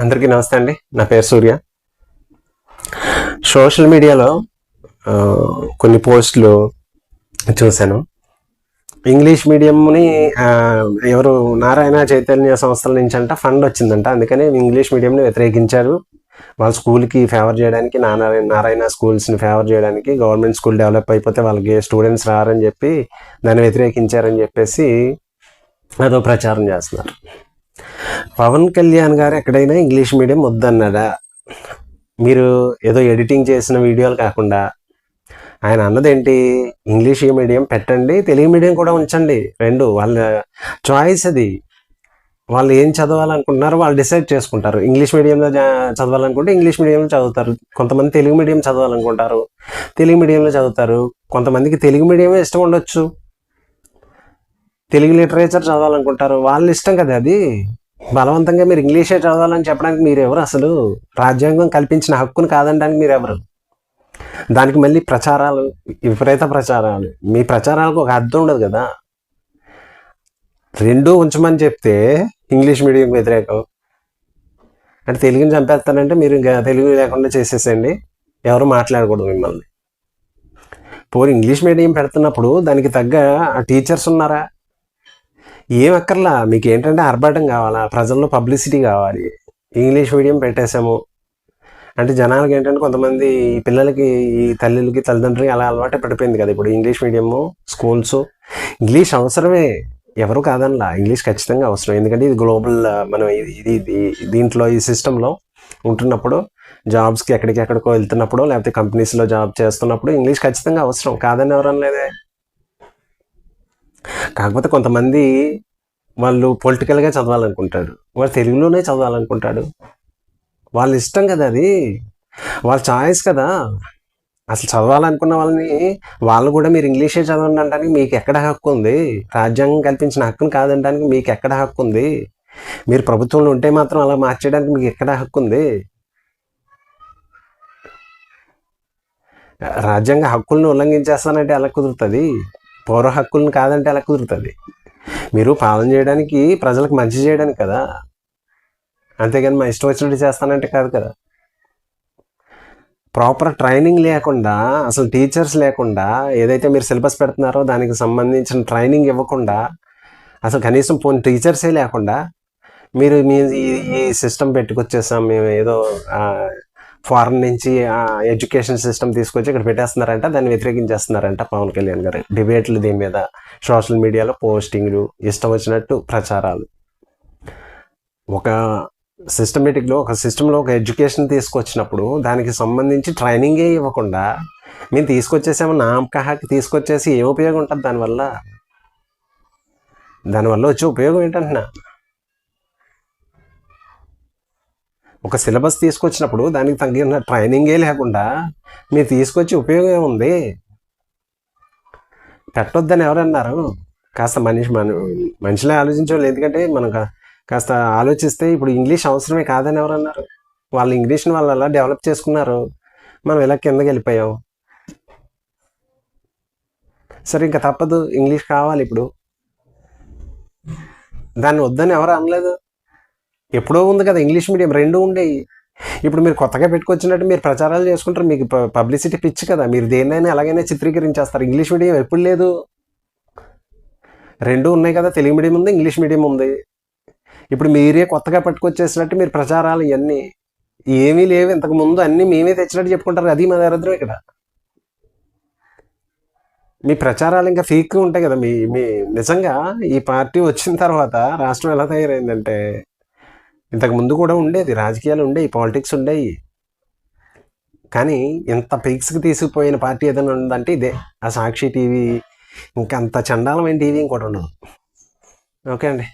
అందరికీ నమస్తే అండి. నా పేరు సూర్య. సోషల్ మీడియాలో కొన్ని పోస్టులు చూశాను. ఇంగ్లీష్ మీడియంని ఎవరు నారాయణ చైతన్య సంస్థల నుంచి అంట ఫండ్ వచ్చిందంట. అందుకని ఇంగ్లీష్ మీడియంని వ్యతిరేకించారు. వాళ్ళ స్కూల్కి ఫేవర్ చేయడానికి నారాయణ నారాయణ స్కూల్స్ని ఫేవర్ చేయడానికి గవర్నమెంట్ స్కూల్ డెవలప్ అయిపోతే వాళ్ళకి స్టూడెంట్స్ రారని చెప్పి దాన్ని వ్యతిరేకించారని చెప్పేసి అదో ప్రచారం చేస్తున్నారు. పవన్ కళ్యాణ్ గారు ఎక్కడైనా ఇంగ్లీష్ మీడియం వద్దన్నాడా? మీరు ఏదో ఎడిటింగ్ చేసిన వీడియోలు కాకుండా ఆయన అన్నదేంటి? ఇంగ్లీష్ మీడియం పెట్టండి తెలుగు మీడియం కూడా ఉంచండి. రెండు వాళ్ళ చాయిస్ అది. వాళ్ళు ఏం చదవాలనుకుంటున్నారో వాళ్ళు డిసైడ్ చేసుకుంటారు. ఇంగ్లీష్ మీడియంలో చదవాలనుకుంటే ఇంగ్లీష్ మీడియంలో చదువుతారు. కొంతమంది తెలుగు మీడియం చదవాలనుకుంటారు. తెలుగు మీడియంలో చదువుతారు. కొంతమందికి తెలుగు మీడియమే ఇష్టం ఉండొచ్చు. తెలుగు లిటరేచర్ చదవాలనుకుంటారు. వాళ్ళ ఇష్టం కదా అది. బలవంతంగా మీరు ఇంగ్లీషే చదవాలని చెప్పడానికి మీరు ఎవరు అసలు రాజ్యాంగం కల్పించిన హక్కును కాదనడానికి మీరు ఎవరు దానికి మళ్ళీ ప్రచారాలు విపరీత ప్రచారాలు. మీ ప్రచారాలకు ఒక అర్థం ఉండదు కదా? రెండూ ఉంచమని చెప్తే ఇంగ్లీష్ మీడియం వ్యతిరేకం. అంటే తెలుగుని చంపేస్తానంటే మీరు ఇంకా తెలుగు లేకుండా చేసేసేయండి. ఎవరు మాట్లాడకూడదు మిమ్మల్ని. పోనీ ఇంగ్లీష్ మీడియం పెడుతున్నప్పుడు దానికి తగ్గ టీచర్స్ ఉన్నారా? ఏ ఒక్కర్లా మీకు ఏంటంటే ఆర్భాటం కావాలా? ప్రజల్లో పబ్లిసిటీ కావాలి. ఇంగ్లీష్ మీడియం పెట్టేశాము. అంటే జనాలకి ఏంటంటే కొంతమంది ఈ పిల్లలకి ఈ తల్లులకి తల్లిదండ్రులకి అలా అలవాటే పడిపోయింది కదా. ఇప్పుడు ఇంగ్లీష్ మీడియము స్కూల్స్. ఇంగ్లీష్ అవసరమే. ఎవరు కాదనలా? ఇంగ్లీష్ ఖచ్చితంగా అవసరం. ఎందుకంటే ఇది గ్లోబల్ మనం ఇది ఇది- దీంట్లో ఈ సిస్టంలో ఉంటున్నప్పుడు జాబ్స్కి ఎక్కడికి ఎక్కడికో వెళ్తున్నప్పుడు లేకపోతే కంపెనీస్లో జాబ్ చేస్తున్నప్పుడు ఇంగ్లీష్ ఖచ్చితంగా అవసరం. కాదని ఎవరన్నా లేదే కాకపోతే కొంతమంది వాళ్ళు పొలిటికల్గా చదవాలనుకుంటాడు వాడు తెలుగులోనే చదవాలనుకుంటాడు. వాళ్ళ ఇష్టం కదా అది. వాళ్ళ చాయిస్ కదా. అసలు చదవాలనుకున్న వాళ్ళని వాళ్ళు కూడా మీరు ఇంగ్లీషే చదవండి అంటానికి మీకు ఎక్కడ హక్కు ఉంది? రాజ్యాంగం కల్పించిన హక్కును కాదనడానికి మీకు ఎక్కడ హక్కు ఉంది? మీరు ప్రభుత్వంలో ఉంటే మాత్రం అలా మార్చేయడానికి మీకు ఎక్కడ హక్కు ఉంది? రాజ్యాంగ హక్కులను ఉల్లంఘించేస్తానంటే ఎలా కుదురుతుంది? పౌర హక్కులను కాదంటే ఎలా కుదురుతుంది? మీరు పాలన చేయడానికి ప్రజలకు మంచి చేయడానికి కదా? అంతేగాని మా ఇష్టం వచ్చినట్టు చేస్తానంటే కాదు కదా? ప్రాపర్ ట్రైనింగ్ లేకుండా అసలు టీచర్స్ లేకుండా ఏదైతే మీరు సిలబస్ పెడుతున్నారో దానికి సంబంధించిన ట్రైనింగ్ ఇవ్వకుండా అసలు కనీసం పోని టీచర్సే లేకుండా మీరు మీ ఈ- ఈ సిస్టమ్ పెట్టుకొచ్చేసాం మేము ఏదో ఫారెన్ నుంచి ఎడ్యుకేషన్ సిస్టమ్ తీసుకొచ్చి ఇక్కడ పెట్టేస్తున్నారంట దాన్ని వ్యతిరేకించేస్తున్నారంట పవన్ కళ్యాణ్ గారు. డిబేట్లు దీని మీద సోషల్ మీడియాలో పోస్టింగ్లు ఇష్టం వచ్చినట్టు ప్రచారాలు. ఒక సిస్టమేటిక్లో ఒక సిస్టంలో ఒక ఎడ్యుకేషన్ తీసుకొచ్చినప్పుడు దానికి సంబంధించి ట్రైనింగే ఇవ్వకుండా మేము తీసుకొచ్చేసాము నామకహాకి తీసుకొచ్చేసి ఏ ఉపయోగం ఉంటుంది దానివల్ల? దానివల్ల వచ్చే ఉపయోగం ఏంటంటున్నా? ఒక సిలబస్ తీసుకొచ్చినప్పుడు దానికి తగిన ట్రైనింగే లేకుండా మీరు తీసుకొచ్చి ఉపయోగం ఏముంది? పెట్టొద్దని ఎవరన్నారు? కాస్త మనిషి మన మనిషిలో ఆలోచించాలి ఎందుకంటే మనం కాస్త ఆలోచిస్తే ఇప్పుడు ఇంగ్లీష్ అవసరమే కాదని ఎవరన్నారు? వాళ్ళు ఇంగ్లీష్ని వాళ్ళు అలా డెవలప్ చేసుకున్నారు? మనం ఇలా కిందకి వెళ్ళిపోయాం? సరే ఇంకా తప్పదు. ఇంగ్లీష్ కావాలి ఇప్పుడు. దాన్ని వద్దని ఎవరు అనలేదు? ఎప్పుడో ఉంది కదా ఇంగ్లీష్ మీడియం రెండు ఉండేవి ఇప్పుడు మీరు కొత్తగా పెట్టుకొచ్చినట్టు మీరు ప్రచారాలు చేసుకుంటారు మీకు పబ్లిసిటీ పిచ్చి కదా. మీరు దేన్నైనా ఎలాగైనా చిత్రీకరించేస్తారు. ఇంగ్లీష్ మీడియం ఎప్పుడు లేదు. రెండు ఉన్నాయి కదా తెలుగు మీడియం ఉంది ఇంగ్లీష్ మీడియం ఉంది. ఇప్పుడు మీరే కొత్తగా పట్టుకొచ్చేసినట్టు మీరు ప్రచారాలు ఇవన్నీ ఏమీ లేవు. ఇంతకు ముందు అన్నీ మేమే తెచ్చినట్టు చెప్పుకుంటారు. అది మా దరిద్రం ఇక్కడ. మీ ప్రచారాలు ఇంకా ఫేక్ ఉంటాయి కదా. మీ మీ నిజంగా ఈ పార్టీ వచ్చిన తర్వాత రాష్ట్రం ఎలా తయారైందంటే ఇంతకు ముందు కూడా ఉండేది రాజకీయాలు ఉండేవి పాలిటిక్స్ ఉండేవి కానీ ఇంత పీక్స్కి తీసుకుపోయిన పార్టీ ఏదైనా ఉందంటే ఇదే. ఆ సాక్షి టీవీ ఇంకా అంత చండాలమైన టీవీ ఇంకోటి ఉండదు. ఓకే అండి.